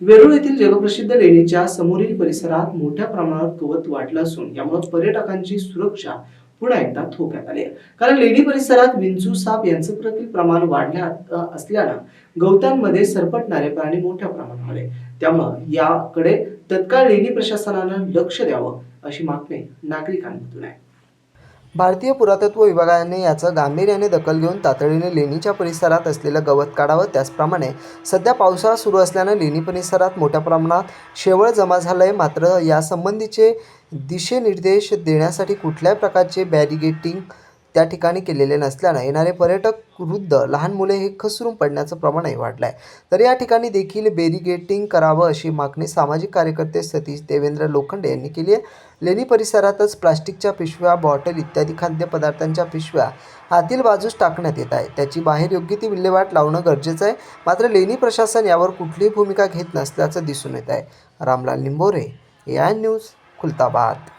वेरूळ येथील जगप्रसिद्ध लेणीच्या समोरील परिसरात मोठ्या प्रमाणात गवत वाढलं असून यामुळे पर्यटकांची सुरक्षा पुन्हा एकदा थोप्यात आली कारण लेणी परिसरात विंचू साप यांचं देखील प्रमाण वाढल्या असल्यानं गवतांमध्ये सरपटणारे प्राणी मोठ्या प्रमाणावर आले. त्यामुळं याकडे तत्काळ लेणी प्रशासनानं लक्ष द्यावं अशी मागणी नागरिकांमधून आहे. भारतीय पुरातत्व विभागाने याचं गांभीर्याने दखल घेऊन तातडीने लेणीच्या परिसरात असलेलं गवत काढावं. त्याचप्रमाणे सध्या पावसाळा सुरू असल्यानं लेणी परिसरात मोठ्या प्रमाणात शेवळ जमा झालं आहे मात्र यासंबंधीचे दिशेनिर्देश देण्यासाठी कुठल्याही प्रकारचे बॅरिगेटिंग त्या ठिकाणी केलेले नसल्यानं येणारे पर्यटक वृद्ध लहान मुले हे खसरून पडण्याचं प्रमाणही वाढलं आहे तर या ठिकाणी देखील बेरिगेटिंग करावं अशी मागणी सामाजिक कार्यकर्ते सतीश देवेंद्र लोखंडे यांनी केली आहे. लेणी परिसरातच प्लास्टिकच्या पिशव्या बॉटल इत्यादी खाद्यपदार्थांच्या पिशव्या आतील बाजूस टाकण्यात येत आहे. त्याची बाहेर योग्य ती विल्हेवाट लावणं गरजेचं आहे. मात्र लेणी प्रशासन यावर कुठलीही भूमिका घेत नसल्याचं दिसून येत आहे. Ramlal Nimbore A I news Khultabad.